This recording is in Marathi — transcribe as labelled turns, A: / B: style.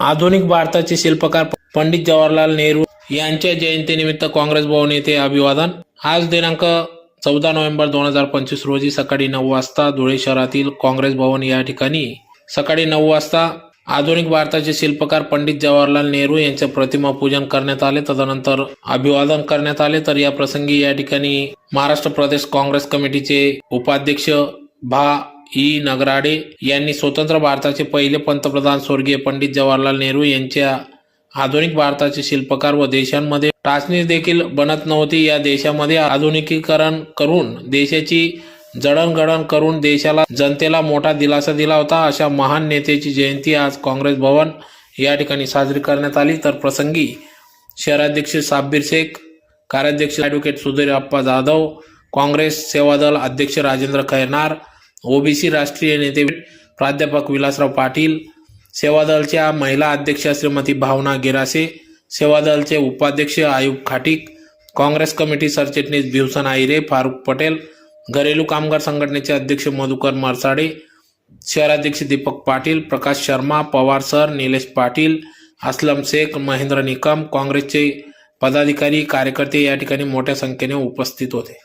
A: आधुनिक भारताचे शिल्पकार पंडित जवाहरलाल नेहरू यांच्या जयंतीनिमित्त काँग्रेस भवन येथे अभिवादन. आज दिनांक चौदा नोव्हेंबर दोन हजार पंचवीस रोजी सकाळी नऊ वाजता धुळे शहरातील काँग्रेस भवन या ठिकाणी सकाळी नऊ वाजता आधुनिक भारताचे शिल्पकार पंडित जवाहरलाल नेहरू यांचे प्रतिमा पूजन करण्यात आले. तदनंतर अभिवादन करण्यात आले. तर या प्रसंगी या ठिकाणी महाराष्ट्र प्रदेश काँग्रेस कमिटीचे उपाध्यक्ष भा. ई. नगराडे यांनी स्वतंत्र भारताचे पहिले पंतप्रधान स्वर्गीय पंडित जवाहरलाल नेहरू यांच्या आधुनिक भारताचे शिल्पकार व देशांमध्ये टाचणी देखील बनत नव्हती. या देशामध्ये आधुनिकीकरण करून देशाची जडणघडण करून देशाला जनतेला मोठा दिलासा दिला होता. अशा महान नेत्याची जयंती आज काँग्रेस भवन या ठिकाणी साजरी करण्यात आली. तर प्रसंगी शहराध्यक्ष साब्बीर शेख कार्याध्यक्ष ॲडव्होकेट सुधीर अप्पा जाधव काँग्रेस सेवादल अध्यक्ष राजेंद्र खैरनार ओबीसी राष्ट्रीय नेते प्राध्यापक विलासराव पाटील सेवादलच्या महिला अध्यक्ष श्रीमती भावना गिरासे सेवादलचे उपाध्यक्ष आयुब खाटीक काँग्रेस कमिटी सरचिटणीस भिवसन आहिरे फारुख पटेल घरेलू कामगार संघटनेचे अध्यक्ष मधुकर मरसाडे शहराध्यक्ष दीपक पाटील प्रकाश शर्मा पवार सर निलेश पाटील असलम शेख महेंद्र निकम काँग्रेसचे पदाधिकारी कार्यकर्ते या ठिकाणी मोठ्या संख्येने उपस्थित होते.